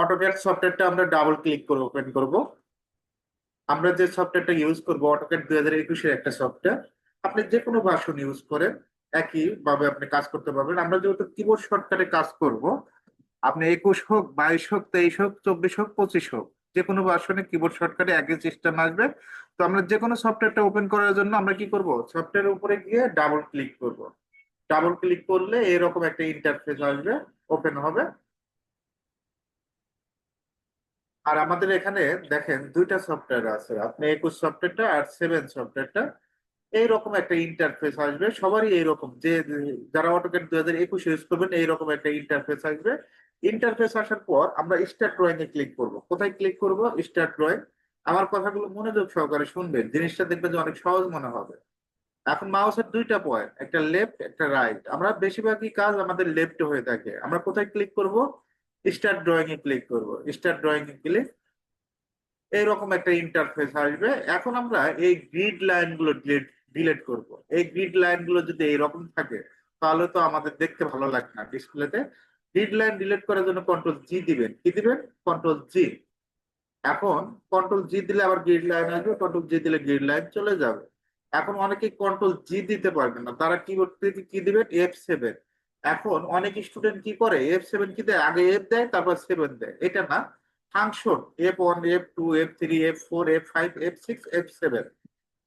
AutoCAD সফটওয়্যারটা আমরা double click করে ওপেন করব। আমরা যে সফটওয়্যারটা ইউজ করব অটোক্যাড দুই হাজার একুশের একটা সফটওয়্যার আপনি যে কোনো ভার্সন ইউজ করেন একই ভাবে আপনি কাজ করতে পারবেন। আমরা যেহেতু কিবোর্ড শর্টকাটে কাজ করব, আপনি একুশ হোক, বাইশ হোক, তেইশ হোক, চব্বিশ হোক, পঁচিশ হোক যে কোনো ভার্সনে কিবোর্ড শর্টকাটে একই সিস্টেম আসবে। তো আমরা যে কোনো সফটওয়্যারটা ওপেন করার জন্য আমরা কি করব? সফটওয়্যারের উপরে গিয়ে ডাবল ক্লিক করব। ডাবল ক্লিক করলে এরকম একটা ইন্টারফেস আসবে ওপেন হবে। আর আমাদের এখানে দেখেন দুইটা সফটওয়্যার আছে। আপনি একুশ সফটওয়্যারটা আর সেভেন সফটওয়্যারটা এইরকম একটা ইন্টারফেস আসবে। সবারই এইরকম। যে যারা অটোকেট দুই হাজার একুশ ইউজ করবেন, এইরকম একটা ইন্টারফেস আসবে। ইন্টারফেস আসার পর আমরা স্টার্ট ড্রয়িং এ ক্লিক করব। কোথায় ক্লিক করব? স্টার্ট ড্রয়িং আমার কথাগুলো মনোযোগ সহকারে শুনবেন। জিনিসটা দেখবেন যে অনেক সহজ মনে হবে। এখন মাউসের দুইটা পয়েন্ট একটা লেফট একটা রাইট আমরা বেশিরভাগই কাজ আমাদের লেফট হয়ে থাকে। আমরা কোথায় ক্লিক করব? স্টার্ট ড্রয়িং এ ক্লিক করব। স্টার্ট ড্রয়িং এ ক্লিক এইরকম একটা ইন্টারফেস আসবে। এখন আমরা এই গ্রিড লাইনগুলো ডিলিট ডিলিট করব। এই গ্রিড লাইনগুলো যদি এইরকম থাকে, তাহলে তো আমাদের দেখতে ভালো লাগে না ডিসপ্লেতে গ্রিড লাইন ডিলিট করার জন্য কন্ট্রোল জি দিবেন। কি দিবেন? কন্ট্রোল জি এখন কন্ট্রোল জি দিলে আবার গ্রিড লাইন আসবে কন্ট্রোল জি দিলে গ্রিড লাইন চলে যাবে। এখন অনেকে কন্ট্রোল জি দিতে পারবে না। তারা কি করতে কি দিবেন? এফ সেভেন এখন অনেক স্টুডেন্ট কি করে এফ সেভেন কি দেয়? আগে এফ দেয়, তারপর সেভেন দেয়। এটা না function F one F two F three F four F five F six F seven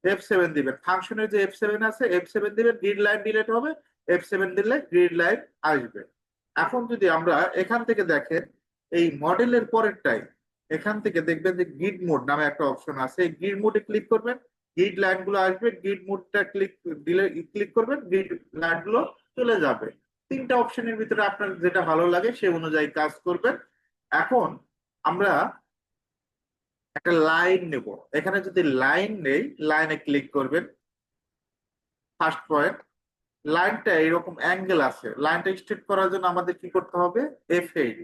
F seven দিবেন। ফাংশনের যে এফ সেভেন আছে এফ সেভেন দিবেন গ্রিড লাইন ডিলেট হবে এফ সেভেন দিলে গ্রিড লাইন আসবে। এখন যদি আমরা এখান থেকে দেখেন, এই মডেলের পরেরটাই এখান থেকে দেখবেন যে গ্রিড মোড নামে একটা অপশন আছে। এই গ্রিড মোডে ক্লিক করবেন গ্রিড লাইনগুলো আসবে গ্রিড মোডটা ক্লিক দিলে ক্লিক করবেন গ্রিড লাইনগুলো চলে যাবে। তিনটা অপশনের ভিতরে আপনার যেটা ভালো লাগে, সে অনুযায়ী কাজ করবেন। এখন আমরা একটা লাইন নেব। এখানে যদি লাইন নেই লাইনে ক্লিক করবেন। ফার্স্ট পয়েন্ট লাইনটা এরকম অ্যাঙ্গেল আছে। লাইনটা স্ট্রেট করার জন্য আমাদের কি করতে হবে? এফ এইট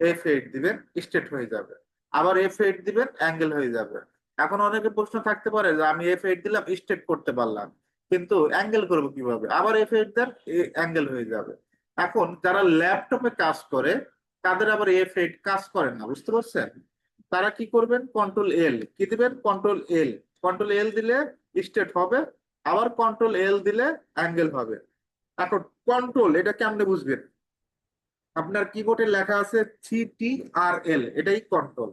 এফ এইট দিবেন স্ট্রেট হয়ে যাবে। আবার এফ এইট দিবেন অ্যাঙ্গেল হয়ে যাবে। এখন অনেকে প্রশ্ন থাকতে পারে যে আমি এফ এইট দিলাম স্ট্রেট করতে পারলাম। কিন্তু অ্যাঙ্গেল করব কীভাবে? আবার এফ এইট দেন অ্যাঙ্গেল হয়ে যাবে। এখন যারা ল্যাপটপে কাজ করে, তাদের আবার এফ এইট কাজ করে না, বুঝতে পারছেন? তারা কি করবেন? কন্ট্রোল এল কি দিবেন? কন্ট্রোল এল কন্ট্রোল এল দিলে স্টেট হবে, আবার কন্ট্রোল এল দিলে অ্যাঙ্গেল হবে। এখন কন্ট্রোল এটা কেমনে বুঝবেন? আপনার কিবোর্ডে লেখা আছে সি টি আর এল এটাই কন্ট্রোল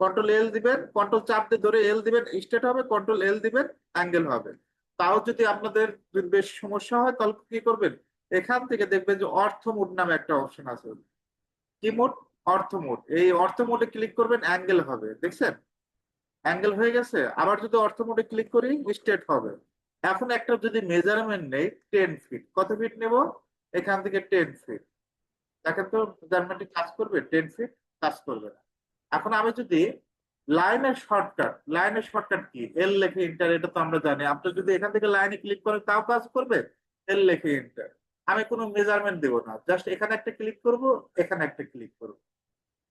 কন্ট্রোল এল দিবেন কন্ট্রোল চাপ দিয়ে ধরে এল দিবেন স্টেট হবে কন্ট্রোল এল দিবেন অ্যাঙ্গেল হবে। তাও যদি আপনাদের বেশ সমস্যা হয়, তাহলে কি করবেন? এখান থেকে দেখবেন যে অর্থ মোড নামে একটা অপশন আছে। কি মোড? অর্থ মোড। এই অর্থ মোডে ক্লিক করবেন অ্যাঙ্গেল হবে। দেখছেন? অ্যাঙ্গেল হয়ে গেছে। আবার যদি অর্থ মোডে ক্লিক করি স্টেট হবে। এখন একটা যদি মেজারমেন্ট নেই টেন ফিট কত ফিট নেব? এখান থেকে টেন ফিট দেখেন তো মেজারমেন্টে কাজ করবে? টেন ফিট কাজ করবে না। এখন আমি যদি লাইনের শর্টকাট লাইনের শর্টকাট কি? এল লেখে ইন্টার এটা তো আমরা জানি। আপনি যদি এখান থেকে লাইনে ক্লিক করেন, তাও কাজ করবে? এল লেখে ইন্টার আমি কোনো মেজারমেন্ট দেবো না। জাস্ট এখানে একটা ক্লিক করব, এখানে একটা ক্লিক করব।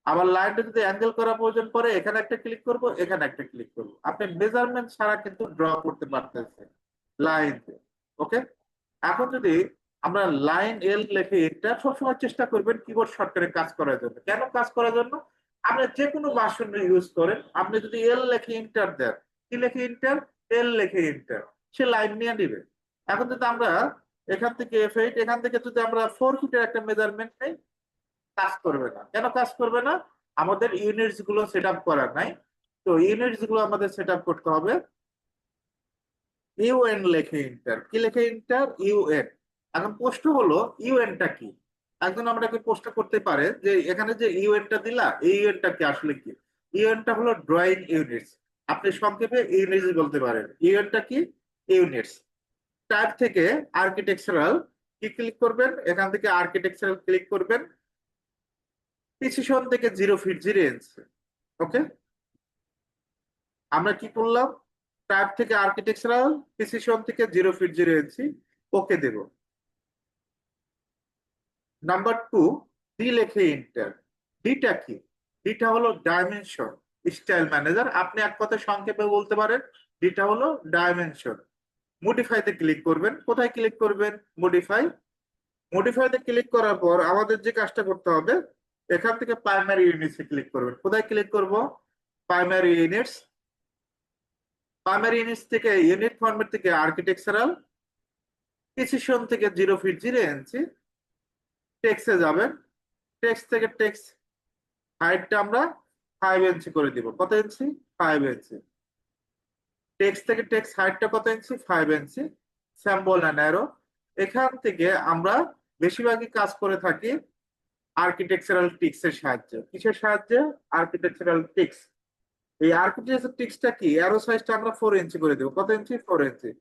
আবার লাইনটা যদি অ্যাঙ্গেল করা প্রয়োজন পড়ে, এখানে একটা ক্লিক করব, এখানে একটা ক্লিক করব। আপনি মেজারমেন্ট ছাড়া কিন্তু ড্র করতে পারতেছেন লাইন ওকে এখন যদি আমরা লাইন এল লেখে এটা সবসময় চেষ্টা করবেন কিবোর্ড শর্টকাটে কাজ করার জন্য। কেন কাজ করার জন্য? আপনি যে কোনো ভার্সন ইউজ করেন, আপনি যদি এল লেখে ইন্টার দেন, কি লেখে ইন্টার এল লেখে ইন্টার সে লাইন নিয়ে নিবে। এখন যদি আমরা এখান থেকে এফ এইট এখান থেকে যদি আমরা ফোর ফিটের একটা মেজারমেন্ট নেই, কাজ করবে না। কেন কাজ করবে না? আমাদের ইউনিটসগুলো সেট আপ করার নাই। তো ইউনিটসগুলো আমাদের সেট আপ করতে হবে। ইউএন লেখে ইন্টার কি লেখে ইন্টার ইউএন এখন প্রশ্ন হলো ইউএনটা কি? একজন আমাকে প্রশ্ন করতে পারে যে এখানে যে ইউএনটা দিলা, এই ইউএনটা কি আসলে কি? ইউএনটা হলো ড্রয়িং ইউনিটস। আপনি সংক্ষেপে ইউনিটস বলতে পারেন। ইউএনটা কি? ইউনিটস। টাইপ থেকে আর্কিটেকচারাল কি ক্লিক করবেন? এখান থেকে আর্কিটেকচারাল ক্লিক করবেন। প্রিসিশন থেকে zero feet, zero inch. Okay? আমরা কি করলাম? টাইপ থেকে আর্কিটেকচারাল প্রিসিশন থেকে জিরো ফিট, জিরো ইঞ্চি। ওকে দেব। নাম্বার টু ডি লেখে ইন্টার ডিটা কি? ডিটা হলো ডাইমেনশন স্টাইল ম্যানেজার আপনি এক কথা সংক্ষেপে বলতে পারেন ডিটা হলো ডাইমেনশন মডিফাইতে ক্লিক করবেন। কোথায় ক্লিক করবেন? মডিফাই মডিফাইতে ক্লিক করার পর আমাদের যে কাজটা করতে হবে, এখান থেকে প্রাইমারি ইউনিটসে ক্লিক করবেন। কোথায় ক্লিক করব? প্রাইমারি ইউনিটস প্রাইমারি ইউনিটস থেকে ইউনিট ফরম্যাট থেকে আর্কিটেকচারাল প্রিসিশন থেকে জিরো ফিট জিরো ইঞ্চি টেক্সে যাবেন টেক্সট থেকে টেক্সট হাইটটা আমরা ফাইভ ইঞ্চি করে দিব। কত ইঞ্চি ফাইভ ইঞ্চি টেক্সট থেকে টেক্সট হাইটটা কত ইঞ্চি ফাইভ ইঞ্চি স্যাম্বল অ্যান্ড অ্যারো এখান থেকে আমরা বেশিরভাগই কাজ করে থাকি আর্কিটেকচারাল টিক্স এর সাহায্যে। কিসের সাহায্যে? আর্কিটেকচারাল টিক্স এই আর্কিটেকচারাল টিক্সটা কি? অ্যারো সাইজটা আমরা ফোর ইঞ্চি করে দেবো। কত ইঞ্চি ফোর ইঞ্চি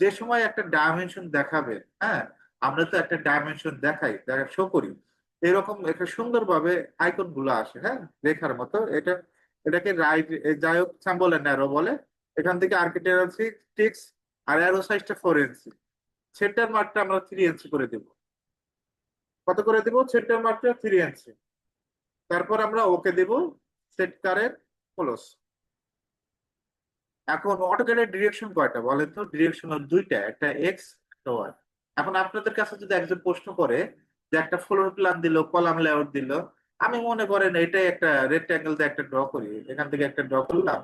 যে সময় একটা ডাইমেনশন দেখাবে হ্যাঁ আমরা তো একটা ডাইমেনশন দেখাই, দেখা শো করি। এরকম একটা সুন্দরভাবে আইকনগুলো আসে হ্যাঁ? রেখার মতো। এটা, এটাকে রাইট যাই হোক স্যাম্বল অ্যারো বলে। এখান থেকে আর্কিটেকচারাল টিক্স আর অ্যারো সাইজটা ফোর ইঞ্চি সেন্টার মার্কটা আমরা থ্রি ইঞ্চি করে দেব। কত করে দেব? সেন্টার মার্কটা থ্রি ইঞ্চি তারপর আমরা ওকে দেব সেট কারের ক্লোজ এখন অটোক্যাডের ডিরেকশন কয়টা বলেন তো? ডিরেকশন দুইটা, একটা এক্স একটা ওয়াই এখন আপনাদের কাছে যদি একজন প্রশ্ন করে যে একটা ফ্লোর প্ল্যান দিল কলাম লেআউট দিল, আমি মনে করেন এটাই একটা রেক্ট্যাঙ্গেল দিয়ে একটা ড্র করি, এখান থেকে একটা ড্র করলাম,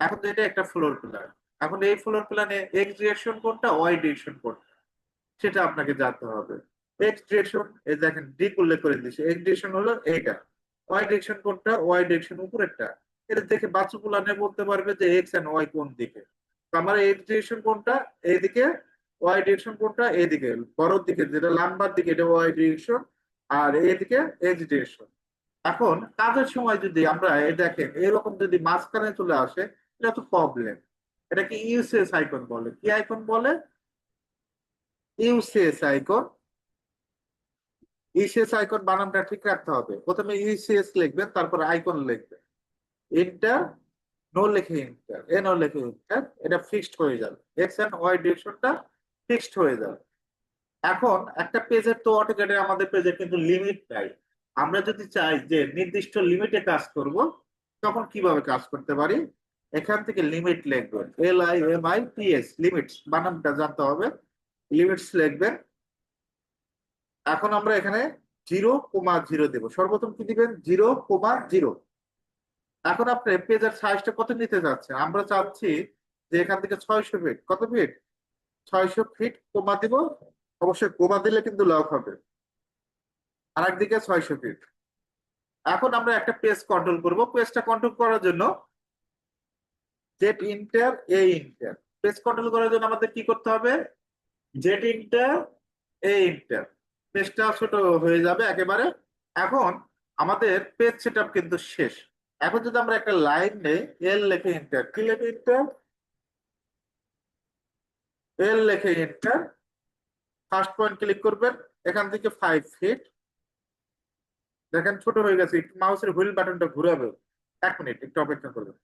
এখন তো এটা একটা ফ্লোর প্ল্যান এখন এই ফ্লোর প্ল্যানে এক্স ডিরেকশন কোনটা ওয়াই ডিরেকশন কোনটা, সেটা আপনাকে জানতে হবে। এক্স ডিরেকশন এই দেখেন ডিক উল্লেখ করে দিয়েছে এক্স ডিরেকশন হলো এইটা ওয়াই ডিরেকশন কোনটা ওয়াই ডিরেকশন উপরেরটা, এটা দেখে বাচ্চা পুলানে বলতে পারবে যে এক্স এন্ড ওয়াই কোন দিকে আমার এক্স ডিরেকশন কোনটা, এইদিকে ওয়াই ডিরেকশন কোনটা? এইদিকে বড় দিকে, যেটা লাম্বার দিকে, এটা ওয়াই ডিরেকশন আর এইদিকে এক্স ডিরেকশন এখন কাজের সময় যদি আমরা এই দেখেন, এরকম যদি মাঝখানে চলে আসে, এটা তো প্রবলেম এটাকে ইউসিএস আইকন বলে। কি আইকন বলে? ইউসিএস আইকন ইউসিএস আইকন বানানটা ঠিক রাখতে হবে। প্রথমে ইউসিএস লিখবেন, তারপর আইকন লিখবেন। ইন্টার নো লিখে ইন্টার এ নো লিখে ইন্টার এটা ফিক্সড হয়ে যাবে। এক্স এন্ড ওয়াই ডিরেকশনটা ফিক্সড হয়ে যাবে। এখন একটা পেজের তো অটোক্যাডে আমাদের পেজের কিন্তু লিমিট নাই। আমরা যদি চাই যে নির্দিষ্ট লিমিটে কাজ করব, তখন কীভাবে কাজ করতে পারি? এখান থেকে লিমিট লিখবেন। L I M I P S limits বানানটা জানতে হবে। লিমিটস লিখবেন। এখন আমরা এখানে জিরো কোমা জিরো দেব। সর্বপ্রথম কি দিবেন? জিরো কোমা জিরো এখন আপনি পেজের সাইজটা কত নিতে চাচ্ছেন? আমরা চাচ্ছি যে এখান থেকে ছয়শো ফিট কত ফিট ছয়শো ফিট কোমা দিব? অবশ্যই কোমা দিলে কিন্তু লক হবে। আর একদিকে ছয়শো ফিট এখন আমরা একটা পেজ কন্ট্রোল করব। পেজটা কন্ট্রোল করার জন্য Z enter A enter page control করার জন্য আমাদের কি করতে হবে? জেট ইন্টার এ ইন্টার পেজটা ছোট হয়ে যাবে একেবারে। এখন আমাদের পেজ সেটআপ কিন্তু শেষ। এখন যদি আমরা একটা লাইন নেই এল লেখে ইন্টার কি লেখে ইন্টার এল লেখে এন্টার ফার্স্ট পয়েন্ট ক্লিক করবেন, এখান থেকে ফাইভ ফিট দেখেন ছোট হয়ে গেছে মাউসের হুইল বাটনটা ঘুরাবে এক মিনিট একটু অপেক্ষা করবেন।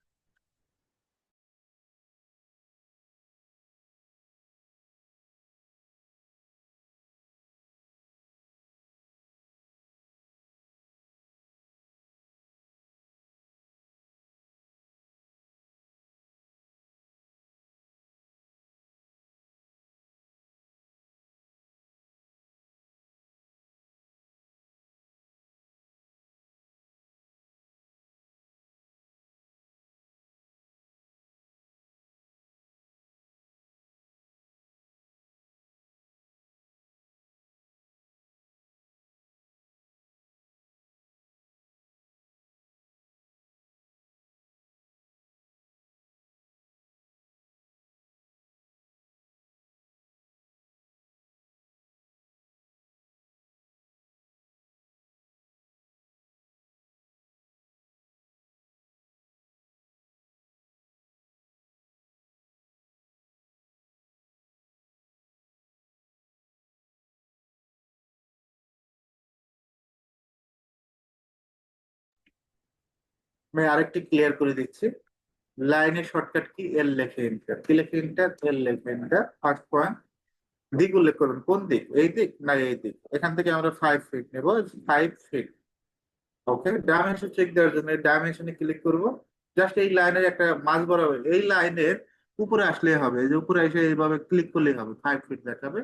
আমি আরেকটি ক্লিয়ার করে দিচ্ছি। লাইনে শর্টকাট কি? এল লেখে এন্টার কি লেখে এন্টার এল লেখে এন্টার ফার্স্ট পয়েন্ট দিক উল্লেখ করুন। কোন দিক? এই দিক না এই দিক? এখান থেকে আমরা ফাইভ ফিট নেব। Five feet okay dimension check দেওয়ার জন্য ডাইমেনশনে ক্লিক করব। জাস্ট এই লাইনের একটা মাঝ বরাবর, এই লাইনের উপরে আসলেই হবে। যে উপরে এসে এইভাবে ক্লিক করলেই হবে। ফাইভ ফিট দেখাবে।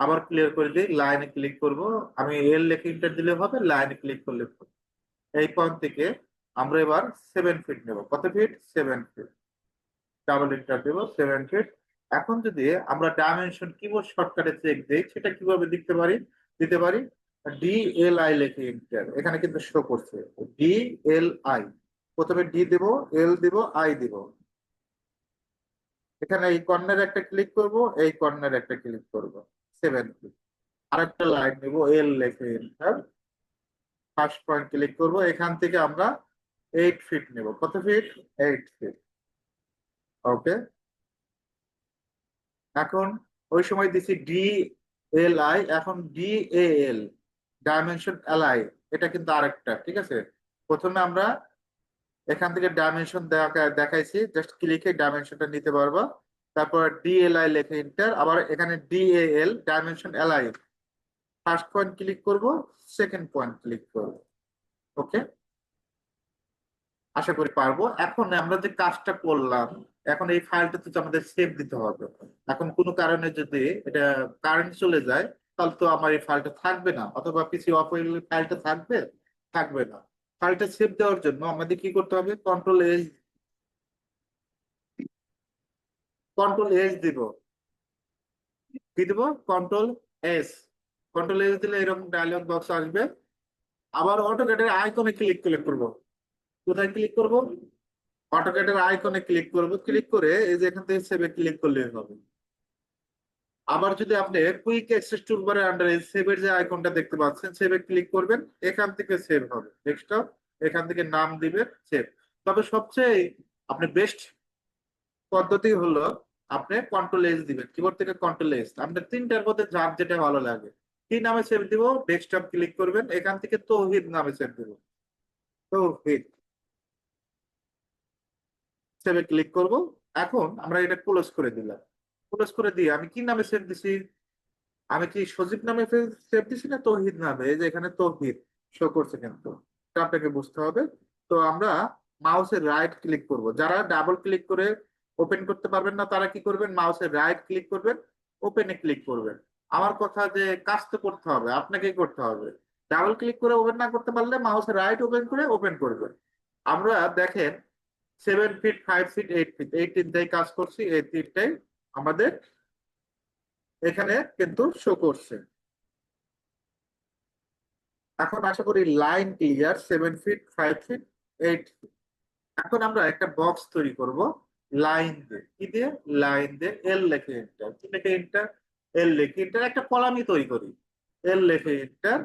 আবার ক্লিয়ার করে দিই লাইনে ক্লিক করব। আমি এল লেখে এন্টার দিলে হবে লাইনে ক্লিক করলে এই পয়েন্ট থেকে আমরা এবার সেভেন ফিট নেব। কত feet seven feet double enter দেব সেভেন ফিট এখন যদি আমরা ডাইমেনশন কিবোর্ড শর্টকাটে চেক দিই, সেটা কীভাবে দিতে পারি? দিতে পারি? ডি এল আই লিখে ইন্টার এখানে কিন্তু শো করছে। ডি এল আই প্রথমে ডি দেব এল দিব আই দিব। এখানে এই কর্নার একটা ক্লিক করব, এই কর্নার একটা ক্লিক করব। সেভেন ফিট আরেকটা লাইন নেব এল লিখে ইন্টার ফার্স্ট পয়েন্ট ক্লিক করব। এখান থেকে আমরা এইট ফিট নেব। কত ফিট এইট ফিট ওকে এখন ওই সময় দিছি ডি এল আই এখন D L dimension L I এটা কিন্তু আরেকটা, ঠিক আছে? প্রথমে আমরা এখান থেকে ডাইমেনশন দেখাইছি জাস্ট ক্লিকে ডাইমেনশনটা নিতে পারবা। তারপর ডি এল আই লেখে ইন্টার আবার এখানে D A L dimension L I first point click করব সেকেন্ড পয়েন্ট ক্লিক করব। ওকে আশা করি পারব। এখন আমরা যে কাজটা করলাম, এখন এই ফাইলটা তো আমাদের সেভ দিতে হবে। এখন কোনো কারণে যদি এটা কারেন্ট চলে যায়, তাহলে তো আমার এই ফাইলটা থাকবে না। অথবা পিসি অফ গেলে ফাইলটা থাকবে থাকবে না। ফাইলটা সেভ দেওয়ার জন্য আমাদের কি করতে হবে? কন্ট্রোল এস কন্ট্রোল এস দিব। কি দিব? কন্ট্রোল এস কন্ট্রোল এস দিলে এরকম ডায়লগ বক্স আসবে। আবার অটোক্যাটের আইকনে ক্লিক ক্লিক করব। কোথায় ক্লিক করব? অটোক্যাটের আইকনে ক্লিক করব। ক্লিক করে এই যে এখান থেকে সেভে ক্লিক করলে হবে। আবার যদি আপনি কুইক অ্যাক্সেস টুলবারের আন্ডারে সেভের যে আইকনটা দেখতে পাচ্ছেন সেভে ক্লিক করবেন, এখান থেকে সেভ হবে। ডেস্কটপ এখান থেকে নাম দিবেন সেভ তবে সবচেয়ে আপনি বেস্ট পদ্ধতি হলো আপনি কন্ট্রোল এস দিবেন। কিবোর্ড থেকে কন্ট্রোল এস আপনার তিনটার মধ্যে যার যেটা ভালো লাগে। কি নামে সেভ দিব? ডেস্কটপ ক্লিক করবেন। এখান থেকে তৌহিদ নামে সেভ দিব। তৌহিদ। সেভে ক্লিক করব। এখন আমরা এটা ক্লোজ করে দিলাম। ক্লোজ করে দিয়ে আমি কি নামে সেভ দিছি? আমি কি সজীব নামে সেভ দিছি না তৌহিদ নামে? এই যে এখানে তৌহিদ শো করছে কিন্তু। আপনাকে বুঝতে হবে। তো আমরা মাউসের রাইট ক্লিক করব। যারা ডাবল ক্লিক করে ওপেন করতে পারবেন না, তারা কি করবেন? মাউসের রাইট ক্লিক করবেন ওপেনে ক্লিক করবেন। আমার কথা যে কাজ তো করতে হবে, আপনাকেই করতে হবে। ডাবল ক্লিক করে ওপেন না করতে পারলে মাউসের রাইট ওপেন করে ওপেন করবেন। আমরা দেখেন seven feet five feet eight feet এই তিনটাই কাজ করছি, এই তিনটাই আমাদের এখানে কিন্তু শো করছে। এখন আশা করি line clear seven feet five feet eight feet এখন আমরা একটা বক্স তৈরি করব লাইন দিয়ে। কি দিয়ে? লাইন দিয়ে এল লেখে এন্টার কি লেখে এন্টার এল লেখে এন্টার একটা কলামই তৈরি করি। এল লেখে এন্টার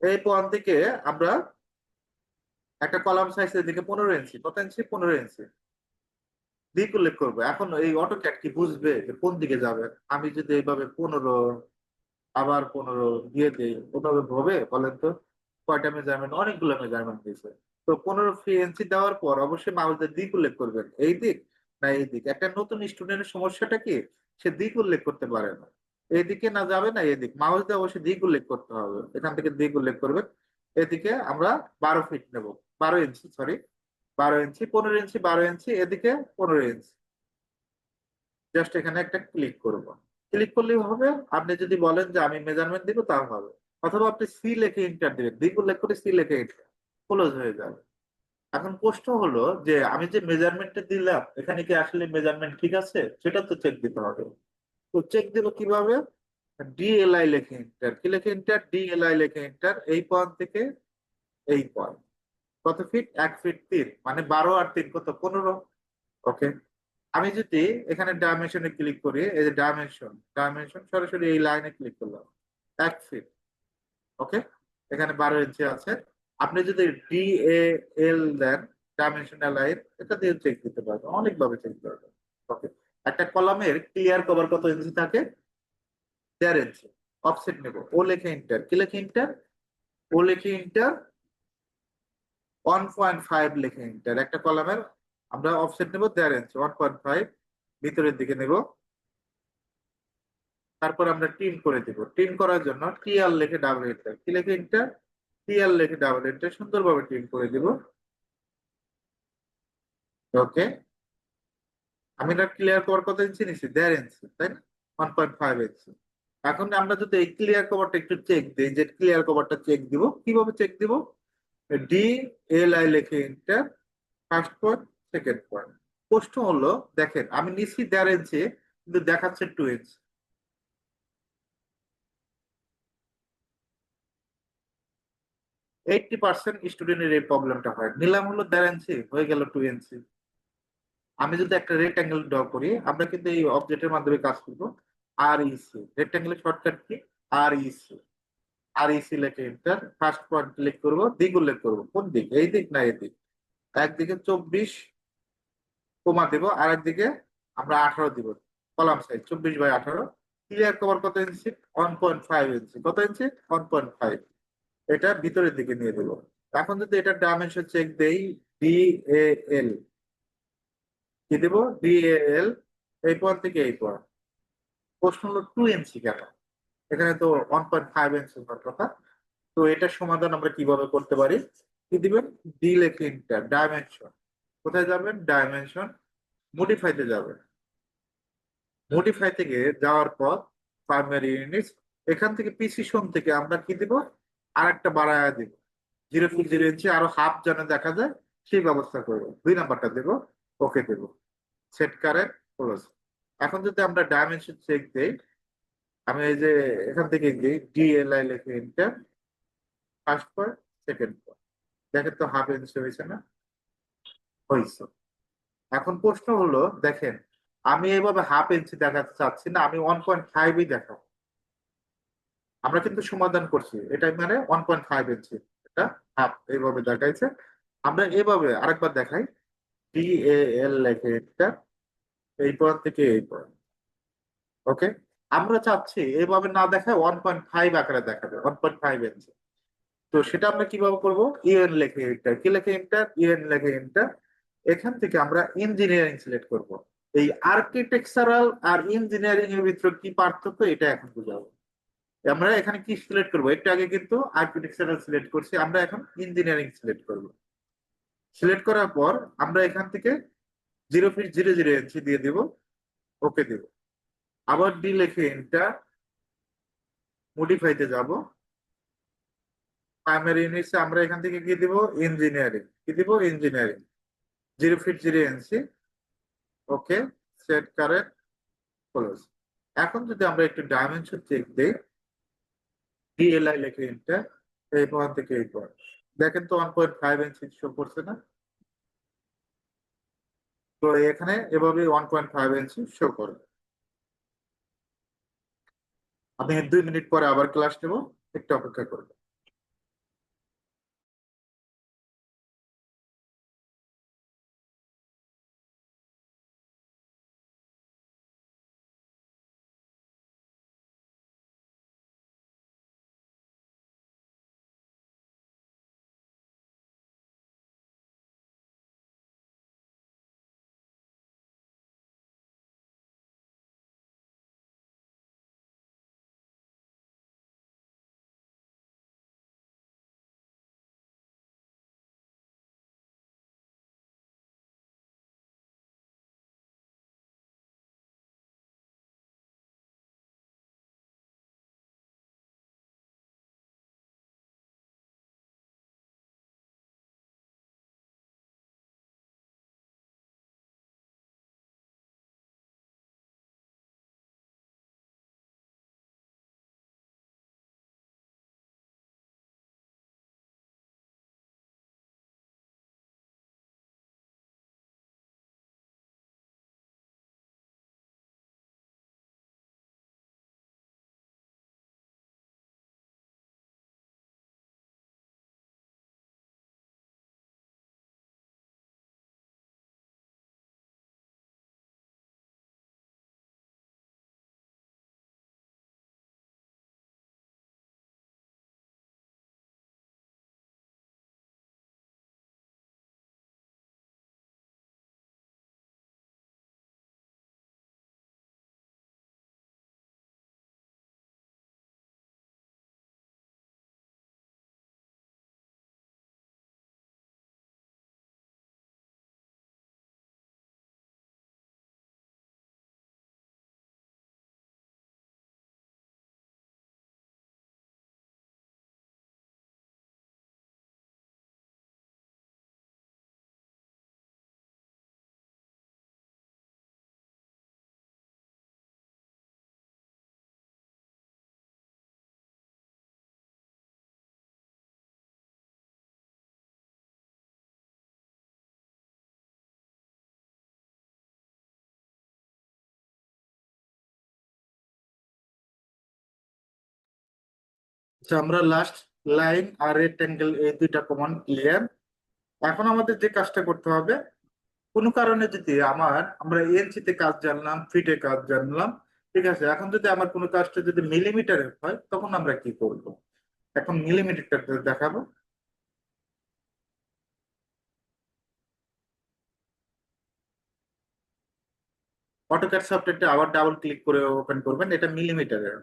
এই পয়েন্ট থেকে আমরা একটা কলাম সাইজ দিকে পনেরো ইঞ্চি কত ইঞ্চি পনেরো ইঞ্চি দিক উল্লেখ করব, এখন এই অটোক্যাট কি বুঝবে যে কোন দিকে যাবে? আমি যদি এইভাবে পনেরো, আবার পনেরো দিয়ে দিই, ওভাবে হবে বলেন তো, কয়টা মেজারমেন্ট অনেকগুলো মেজারমেন্ট দিয়েছে। তো পনেরো ফ্রি ইঞ্চি দেওয়ার পর অবশ্যই মাউসের দিক উল্লেখ করবেন। এই দিক না এই দিক? একটা নতুন স্টুডেন্টের সমস্যাটা কি? সে দিক উল্লেখ করতে পারে না। এদিকে না যাবে না এদিক মাউস দিয়ে অবশ্যই দিক উল্লেখ করতে হবে। এখান থেকে দিক উল্লেখ করবেন। এদিকে আমরা বারো ফিট নেব। বারো ইঞ্চি সরি বারো ইঞ্চি পনেরো ইঞ্চি বারো ইঞ্চি এদিকে পনেরো ইঞ্চি জাস্ট এখানে একটা ক্লিক করব। ক্লিক করলেই হবে। আপনি যদি বলেন যে আমি মেজারমেন্ট দিব, তাও হবে। অথবা আপনি সি লেখে ইন্টার দিবেন। দিক উল্লেখ করে সি লেখে ইন্টার ক্লোজ হয়ে যাবে। এখন প্রশ্ন হলো যে আমি যে মেজারমেন্টটা দিলাম, এখানে কি আসলে মেজারমেন্ট ঠিক আছে? সেটা তো চেক দিতে হবে। তো চেক দিব কীভাবে? ডিএলআই লেখে ইন্টার কি লেখে ইন্টার ডিএলআই লেখে ইন্টার এই পয়েন্ট থেকে এই পয়েন্ট কত ফিট এক ফিট তিন। মানে বারো আর তিন কত? পনেরো। ওকে আমি যদি এখানে ডাইমেনশনে ক্লিক করি, এই যে ডাইমেনশন ডাইমেনশন সরাসরি এই লাইনে ক্লিক করলাম। এক ফিট ওকে এখানে বারো ইঞ্চি আছে। আপনি যদি ডি এ এল দেন ডাইমেনশনাল লাইন এটা দিয়ে চেক দিতে পারবেন। অনেকভাবে চেক করবেন ওকে একটা কলামের ক্লিয়ার কভার কত ইঞ্চি থাকে? দেড় ইঞ্চি অফসেট নেব। ও লেখে ইন্টার কি লেখে ইন্টার ও লেখে ইন্টার ওয়ান পয়েন্ট ফাইভ লেখে ইন্টার একটা কলামের আমরা অফসেট নেব দেড় ইঞ্চি ওয়ান পয়েন্ট ফাইভ ভিতরের দিকে নেব। তারপর আমরা টিন করে দিব। টিন করার জন্য টিআর লেখে ডাবল ইন্টার কি লেখে ইন্টার টিআর লেখে ডাবল ইন্টার সুন্দরভাবে টিন করে দিব। ওকে আমি এটা ক্লিয়ার কভার কত ইঞ্চি নিচ্ছি দেড় ইঞ্চি তাই না? ওয়ান পয়েন্ট ফাইভ ইঞ্চি এখন আমরা যদি এই ক্লিয়ার কভারটা একটু চেক দিই, যে ক্লিয়ার কভারটা চেক দিব, কীভাবে চেক দিব? ডি এল আই লেখে enter first point second point প্রশ্ন হলো, দেখেন, আমি নিচ্ছি দেড় ইঞ্চি কিন্তু দেখাচ্ছে টু ইঞ্চ এইটটি পার্সেন্ট স্টুডেন্টের এই প্রবলেমটা হয়। নিলাম হলো দেড় ইঞ্চি হয়ে গেল টু ইঞ্চি আমি যদি একটা রেক্টাঙ্গেল ড্র করি, আমরা কিন্তু এই অবজেক্টের মাধ্যমে কাজ করব আর ইসি রেক্টাঙ্গেলের শর্টকাট কি? আর ইসি আর ইসি লেখে এন্টার ফার্স্ট পয়েন্ট উল্লেখ কোন দিক? না একদিকে চব্বিশ আর একদিকে আমরা আঠারো দিব। কলাম সাইজ, চব্বিশ বাই আঠারো। ক্লিয়ার কত one point five one point five এটা ভিতরের দিকে নিয়ে দেবো। এখন যদি এটা ডাইমেনশন চেক দেই ডি এল কি দেবো? ডি এল এই পয়েন্ট থেকে এই পয়েন্ট প্রশ্ন হলো টু ইঞ্চি কেন? এখানে তো ওয়ান পয়েন্ট ফাইভ ইঞ্চি হওয়ার কথা। তো এটার সমাধান আমরা কীভাবে করতে পারি? কি দিবেন? ডি লেখে ইন্টার ডাইমেনশন কোথায় যাবেন? ডাইমেনশন মডিফাইতে যাবেন। মডিফাই থেকে যাওয়ার পর প্রাইমারি ইউনিট এখান থেকে প্রিসিশন থেকে আমরা কি দিব? আর একটা বাড়ায় দিব। জিরো ফুট জিরো ইঞ্চি আরও হাফ যেন দেখা যায়, সেই ব্যবস্থা করব। দুই নাম্বারটা দেবো ওকে দেব। সেট কারেন্ট ক্লোজ এখন যদি আমরা ডাইমেনশন চেক দেই আমি এই যে এখান থেকে দিই ডিএলআই লিখে enter first point second point দেখেন তো হাফ ইঞ্চি হয়েছে না? হয়েছে। এখন প্রশ্ন হলো, দেখেন, আমি এইভাবে হাফ ইঞ্চি দেখাতে চাচ্ছি না, আমি ওয়ান পয়েন্ট ফাইভই দেখাবো। আমরা কিন্তু সমাধান করছি এটা মানে ওয়ান পয়েন্ট ফাইভ ইঞ্চি এটা হাফ এইভাবে দেখাইছে। আমরা এভাবে আরেকবার দেখাই ডি এ এল লেখে এটা এই পয়েন্ট থেকে এই পয়েন্ট ওকে আমরা চাচ্ছি এভাবে না দেখায় ওয়ান পয়েন্ট ফাইভ আকারে দেখাবে ওয়ান পয়েন্ট ফাইভ ইঞ্চি তো সেটা আমরা কীভাবে করব? ইউএন লেখে এন্টার কি লেখে এন্টার ইউএন লেখে এন্টার এখান থেকে আমরা ইঞ্জিনিয়ারিং সিলেক্ট করব। এই আর্কিটেকচারাল আর ইঞ্জিনিয়ারিং এর ভিতরে কি পার্থক্য, এটা এখন বুঝাবো। আমরা এখানে কি সিলেক্ট করব? একটু আগে কিন্তু আর্কিটেকচারাল সিলেক্ট করছি, আমরা এখন ইঞ্জিনিয়ারিং সিলেক্ট করব। সিলেক্ট করার পর আমরা এখান থেকে zero feet zero zero inch দিয়ে দিব ওকে দিব। আবার ডি লেখে এন্টার মডিফাইতে যাব। প্রাইমারি ইউনিটসে আমরা এখান থেকে কি দিব? ইঞ্জিনিয়ারিং কি দিব? Engineering zero feet zero inch okay set correct close এখন যদি আমরা একটু ডাইমেনশন চেক দিই ডিএলআই লেখে ইন্টার এই পয়েন্ট থেকে এই পয়েন্ট দেখেন তো one point five inch show করছে না? তো এখানে এভাবে one point five inch show করবে আমি দুই মিনিট পরে আবার ক্লাস নেব একটু অপেক্ষা করব আমরা লাস্ট লাইন আর রেক্টেঙ্গেল এই দুইটা কমন ক্লিয়ার এখন আমাদের যে কাজটা করতে হবে, কোনো কারণে যদি আমার, আমরা ইঞ্চিতে কাজ জানলাম, ফিটে কাজ জানলাম, ঠিক আছে? এখন যদি আমার কোনো কাজটা যদি মিলিমিটারে হয়, তখন আমরা কি করব? এখন মিলিমিটারটা দেখাবো। অটোক্যাড সফটওয়্যারটা আবার ডাবল ক্লিক করে ওপেন করবেন, এটা মিলিমিটারের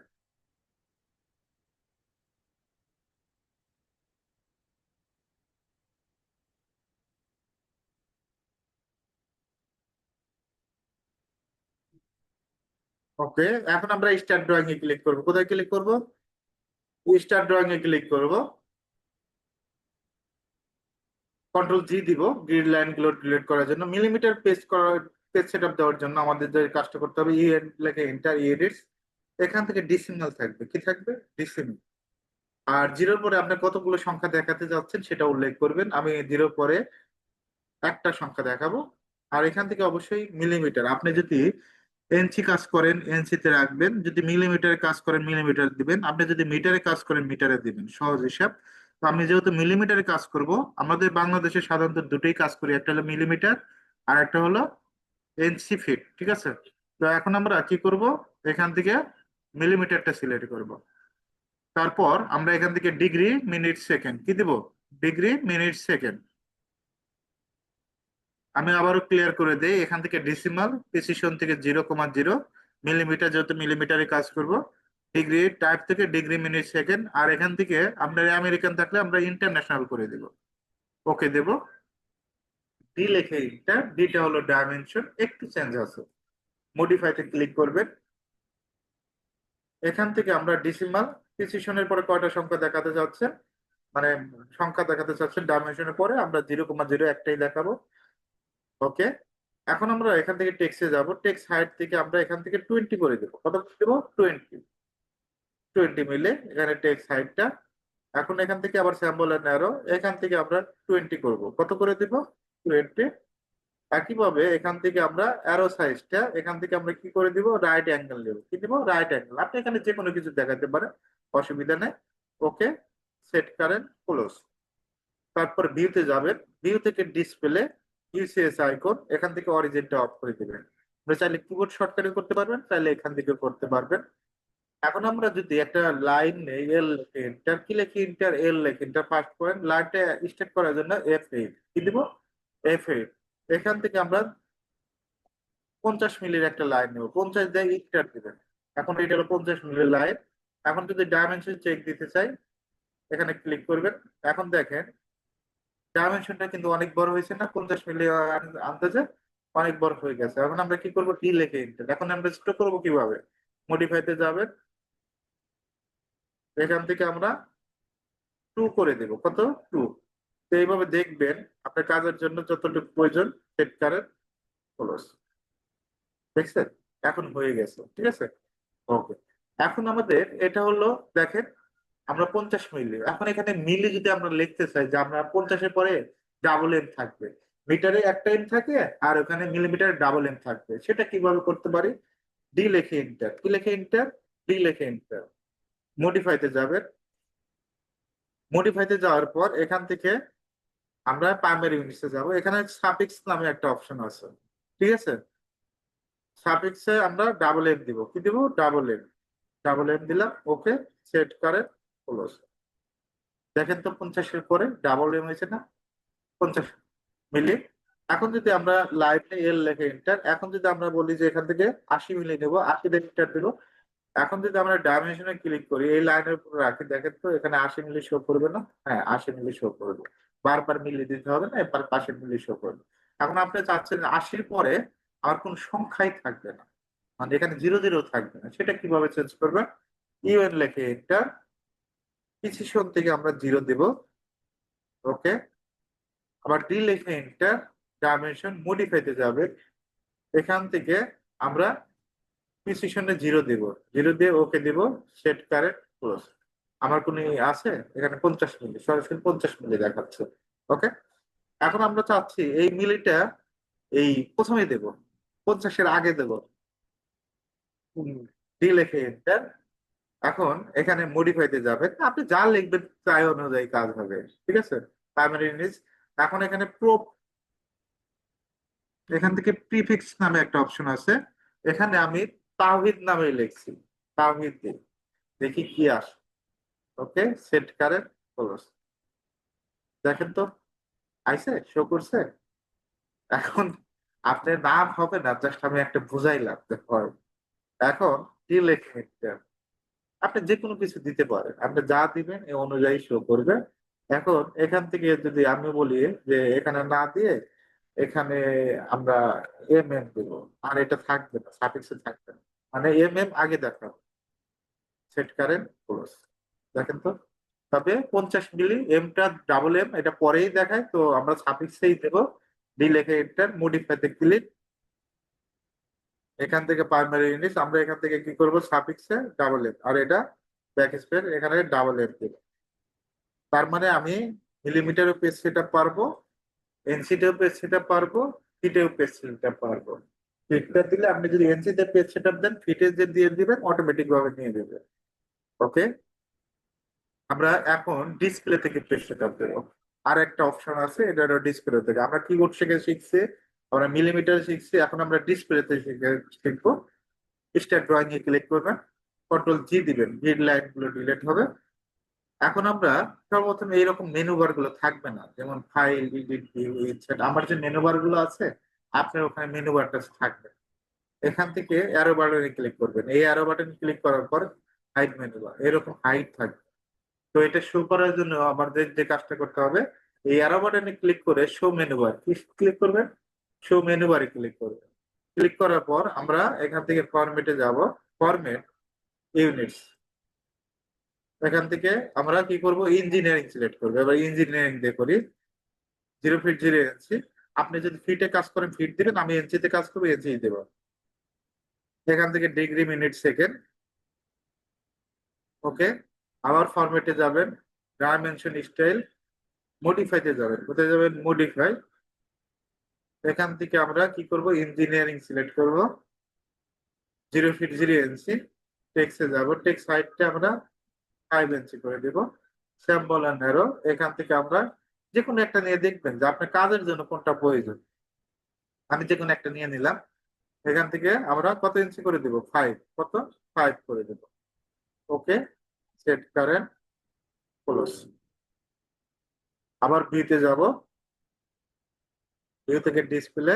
ওকে, এখন আমরা স্টার্ট ড্রয়িং এ ক্লিক করব। কোথায় ক্লিক করব? স্টার্ট ড্রয়িং এ ক্লিক করব। কন্ট্রোল জি দিব গ্রিড লাইনগুলো ডিলিট করার জন্য। মিলিমিটার পেজ করার পেজ সেটআপ দেওয়ার জন্য আমাদের যে কাজটা করতে হবে ই লেখে এন্টার এডিটস এখান থেকে ডিসিমাল থাকবে। কি থাকবে? ডিসিমাল আর জিরোর পরে আপনি কতগুলো সংখ্যা দেখাতে যাচ্ছেন সেটা উল্লেখ করবেন। আমি জিরোর পরে একটা সংখ্যা দেখাবো। আর এখান থেকে অবশ্যই মিলিমিটার আপনি যদি এনসি কাজ করেন এনসিতে রাখবেন। যদি মিলিমিটারে কাজ করেন মিলিমিটার দিবেন। আপনি যদি মিটারে কাজ করেন মিটারে দিবেন। সহজ হিসাব। তো আমি যেহেতু মিলিমিটারে কাজ করব, আমাদের বাংলাদেশে সাধারণত দুটোই কাজ করি। একটা হলো মিলিমিটার আর একটা হলো এনসি ফিট ঠিক আছে? তো এখন আমরা কি করব? এখান থেকে মিলিমিটারটা সিলেক্ট করব। তারপর আমরা এখান থেকে ডিগ্রি মিনিট সেকেন্ড কি দিব? ডিগ্রি মিনিট সেকেন্ড আমি আবারও ক্লিয়ার করে দেই, এখান থেকে ডিসিমাল প্রিসিশন থেকে জিরো কমা জিরো মিলিমিটার যেহেতু মিলিমিটারে কাজ করব ডিগ্রি টাইপ থেকে ডিগ্রি মিনিট সেকেন্ড আর এখান থেকে আপনার আমেরিকান থাকলে আমরা ইন্টারন্যাশনাল করে দেব। ওকে দেব? ডি লেখে ইন্টার ডিটা হলো ডাইমেনশন একটু চেঞ্জ আছে। মডিফাইতে ক্লিক করবেন। এখান থেকে আমরা ডিসিমাল প্রিসিশনের পরে কয়টা সংখ্যা দেখাতে যাচ্ছে মানে সংখ্যা দেখাতে চাচ্ছেন ডাইমেনশনের পরে, আমরা জিরো কমা জিরো একটাই দেখাবো। ওকে? এখন আমরা এখান থেকে টেক্সে যাব। টেক্স হাইট থেকে আমরা এখান থেকে টোয়েন্টি করে দেবো। কত দেব? টোয়েন্টি টোয়েন্টি মিলে এখানে টেক্স হাইটটা এখন এখান থেকে আবার স্যাম্বল এন্ড অ্যারো এখান থেকে আমরা টোয়েন্টি করব। কত করে দিব? টোয়েন্টি একইভাবে এখান থেকে আমরা অ্যারো সাইজটা এখান থেকে আমরা কি করে দিব? রাইট অ্যাঙ্গেল দেব কি দিব? রাইট অ্যাঙ্গেল আপনি এখানে যে কোনো কিছু দেখাতে পারেন, অসুবিধা নেই। ওকে? সেট করেন ক্লোজ তারপর ভিউতে যাবেন। ভিউ থেকে ডিসপ্লে ইউসিএস আইকন এখান থেকে অরিজিনটা অফ করে দিবেন। আপনি চাইলে কিবোর্ড শর্টকাটে করতে পারবেন, চাইলে এখান থেকে করতে পারবেন। এখন আমরা যদি একটা লাইন নেই এল লেখে ইন্টার কি লেখি ইন্টার এল লেখে ইন্টার ফার্স্ট পয়েন্ট লাইনটা স্টার্ট করার জন্য এফ এইট কি দিব? এফ এইট এখান থেকে আমরা পঞ্চাশ মিলির একটা লাইন নেব। পঞ্চাশ দিয়ে ইন্টার দিবেন। এখন এটা হলো পঞ্চাশ মিলির লাইন এখন যদি ডাইমেনশন চেক দিতে চাই, এখানে ক্লিক করবেন। এখন দেখেন ডাইমেনশনটা কিন্তু অনেক বড় হয়েছে না? পঞ্চাশ মিলি আন্দাজে অনেক বড় হয়ে গেছে। এখন আমরা কি করব? টি লেখে ইন্টার এখন আমরা স্টোর করব কীভাবে? মডিফাইতে যাবেন এখান থেকে আমরা টু করে দেব। কত? টু তো এইভাবে দেখবেন আপনার কাজের জন্য যতটুকু প্রয়োজন সেট কারেন্ট ক্লোজ দেখছেন? এখন হয়ে গেছে। ঠিক আছে? ওকে এখন আমাদের এটা হলো, দেখেন আমরা পঞ্চাশ মিলি, এখন এখানে মিলি যদি আমরা লিখতে চাই যে আমরা পঞ্চাশের পরে ডাবল এম থাকবে। মিটারে একটা এম থাকে আর ওখানে মিলিমিটারে ডাবল এম থাকবে। সেটা কীভাবে করতে পারি? ডি লেখে ইন্টার কি লেখে ইন্টার ডি লেখে ইন্টার মডিফাইতে যাবেন মডিফাইতে যাওয়ার পর এখান থেকে আমরা প্রাইমারি ইউনিটসে যাব। এখানে সাফিক্স নামে একটা অপশন আছে। ঠিক আছে? সাফিক্সে আমরা ডাবল এম দিব। কি দিব? ডাবল এম ডাবল এম দিলাম ওকে সেট করে। দেখেন তো পঞ্চাশের পরে ডাবল এম হয়েছে না? পঞ্চাশ মিলি। এখন যদি আমরা লাইনে এল লেখে ইন্টার এখন যদি আমরা বলি যে এখান থেকে আশি মিলি নেব, আশি দিয়ে ইন্টার দিব, এখন যদি আমরা ডাইমেনশনে ক্লিক করি, এই লাইনের উপর রাখি, দেখেন তো এখানে আশি মিলি শো করবে না? হ্যাঁ আশি মিলি শো করবে। বারবার মিলি দিতে হবে না, এবার পাশে মিলি শো করবে। এখন আপনি চাচ্ছেন আশির পরে আর কোন সংখ্যাই থাকবে না। মানে এখানে জিরো জিরো থাকবে না। সেটা কীভাবে চেঞ্জ করবে ইউএন লেখে এন্টার প্রিসিশন থেকে আমরা জিরো দেব। ওকে আবার ডি লেখে এন্টার ডাইমেনশন মডিফাইতে যাবে। এখান থেকে আমরা প্রিসিশনে জিরো দিব। জিরো দিয়ে ওকে দিব সেট কারেন্ট ক্লোজ আমার কোন আছে? এখানে পঞ্চাশ মিলি, সরাসরি পঞ্চাশ মিলি দেখাচ্ছে। ওকে এখন আমরা চাচ্ছি এই মিলিটা এই প্রথমে দেব, পঞ্চাশের আগে দেব। ডি লেখে এন্টার এখন এখানে মডিফাইতে যাবেন। আপনি যা লিখবেন তাই অনুযায়ী কাজ হবে, ঠিক আছে? প্রাইমারি ইংলিশ এখন এখানে প্রো এখান থেকে প্রিফিক্স নামে একটা অপশন আছে। এখানে আমি তাওহিদ নামে লিখছি, তাওহিদ দিই দেখি কি আসে, ওকে সেট কারেন্ট ক্লোজ দেখেন তো, আইসে শো করছে? এখন আপনার নাম হবে না জাস্ট আমি একটা বুঝাইলাম, হয়। এখন কি লেখে আপনি যে কোনো কিছু দিতে পারেন। আপনি যা দিবেন এ অনুযায়ী শো করবে। এখন এখান থেকে যদি আমি বলি যে এখানে না দিয়ে এখানে আমরা এম এম দিব। আর এটা থাকবে না সাফিক্সে থাকবে না। মানে এম এম আগে দেখাবো। সেট কারেন্ট ক্লোজ দেখেন তো? তবে পঞ্চাশ মিলি এমটা ডাবল এম এটা পরেই দেখায়। তো আমরা সাফিক্সেই দেবো। ডি লেখে এন্টার মডিফাইতে ক্লিক এখান থেকে প্রাইমারি ইউনিট আমরা এখান থেকে কি করব? সাফিক্সে ডাবল এফ আর এটা ব্যাক স্পেস এখানে ডাবল এম দেব। তার মানে আমি মিলিমিটারও পেজ সেটা পারব এনসিতেও পেজ সেটা পারব ফিটেও পেজ সেটা পারব। ফিটটা দিলে আপনি যদি এনসিতে পেজ সেট আপ দেন ফিটে যে দিয়ে দিবেন অটোমেটিক ভাবে নিয়ে দেবে ওকে আমরা এখন ডিসপ্লে থেকে পেজ সেট আপ দেবো। আর একটা অপশন আছে, এটা ডিসপ্লে থেকে। আমরা কিবোর্ড থেকে শিখছি আমরা মিলিমিটার শিখছি, এখন আমরা ডিসপ্লেতে শিখব। স্টার ড্রয়িং এ ক্লিক করবেন কন্ট্রোল জি দিবেন গ্রিড লাইনগুলো ডিলিট হবে। এখন আমরা সর্বপ্রথম এইরকম মেনু বারগুলো থাকবে না, যেমন ফাইল ভিউ ইনসার্ট আমার যে মেনু বারগুলো আছে, আপনার ওখানে মেনু বারটা থাকবে। এখান থেকে অ্যারো বাটনে ক্লিক করবেন। এই অ্যারো বাটন ক্লিক করার পর হাইট মেনু বার এরকম হাইট থাকবে। তো এটা শো করার জন্য আমাদের যে কাজটা করতে হবে, এই অ্যারো বাটনে ক্লিক করে শো মেনু বার ক্লিক করবেন। শো মেনু বারে ক্লিক করবেন ক্লিক করার পর আমরা এখান থেকে ফরম্যাটে যাব। ফরম্যাট ইউনিটস এখান থেকে আমরা কি করব? ইঞ্জিনিয়ারিং সিলেক্ট করব। এবার ইঞ্জিনিয়ারিং দিয়ে করি। জিরো ফিট জিরো এনসি আপনি যদি ফিটে কাজ করেন ফিট দিবেন আমি এনসিতে কাজ করব এনসি দেবো। এখান থেকে ডিগ্রি মিনিট সেকেন্ড ওকে আবার ফরম্যাটে যাবেন। ডাইমেনশন স্টাইল মডিফাইতে যাবেন। কোথায় যাবেন? মডিফাই এখান থেকে আমরা কি করব? ইঞ্জিনিয়ারিং সিলেক্ট করব। জিরো ফিট জিরো এনসি টেক্সে যাব। টেক্স হাইটটা আমরা ফাইভ ইঞ্চি করে দিব। স্যাম্পল অ্যান্ড অ্যারো এখান থেকে আমরা যে কোনো একটা নিয়ে দেখবেন যে আপনার কাজের জন্য কোনটা প্রয়োজন। আমি যে কোনো একটা নিয়ে নিলাম। এখান থেকে আমরা কত ইঞ্চি করে দিব? ফাইভ কত? ফাইভ করে দেব। ওকে সেট কারেন্ট ক্লোজ আবার ভিতে যাব। ভিউ থেকে ডিসপ্লে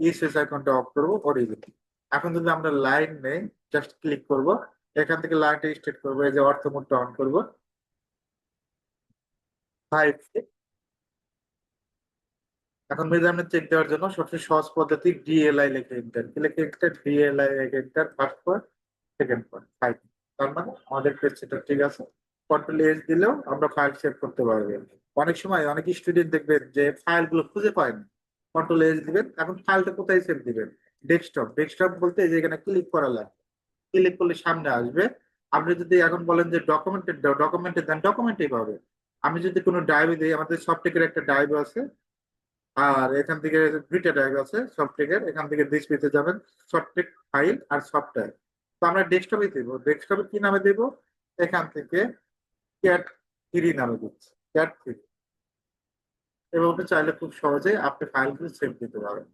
ইসেস আইকনটা অফ করব অরিজিন এখন যদি আমরা লাইন নেই জাস্ট ক্লিক করব, এখান থেকে লাইনটা স্টেট করব, এই যে অর্থ মোডটা অন করব। ফাইভ এখন মেজারমেন্ট চেক দেওয়ার জন্য সবচেয়ে সহজ পদ্ধতি ডিএলআই লেখে এন্টার লেখে এন্টার ডিএলআই লেখে enter first point second point five তার মানে আমাদের পেজ সেটা ঠিক আছে। কন্ট্রোল এস দিলেও আমরা ফাইল সেভ করতে পারব। অনেক সময় অনেক স্টুডেন্ট দেখবেন যে ফাইলগুলো খুঁজে পায় না। কন্ট্রোল এস দিবেন, এখন ফাইলটা কোথায় সেভ দিবেন? ডেস্কটপ ডেস্কটপ বলতে এই যে এখানে ক্লিক করা লাগবে ক্লিক করলে সামনে আসবে। আপনি যদি এখন বলেন যে ডকুমেন্টেড ডকুমেন্টে দেন ডকুমেন্টেই পাবে আমি যদি কোনো ড্রাইভে দিই, আমাদের সফটেকের একটা ড্রাইভ আছে। আর এখান থেকে দুইটা ড্রাইভ আছে সফটেকের এখান থেকে ডিসপ্লেতে যাবেন সফটেক ফাইল আর সফটওয়্যার তো আমরা ডেস্কটপে দেবো। ডেস্কটপে কি নামে দেবো? এখান থেকে ক্যাট থ্রি নামে দিচ্ছি ক্যাট থ্রি এবং ওটা চাইলে খুব সহজে আপনি ফাইলগুলো সেভ দিতে পারেন।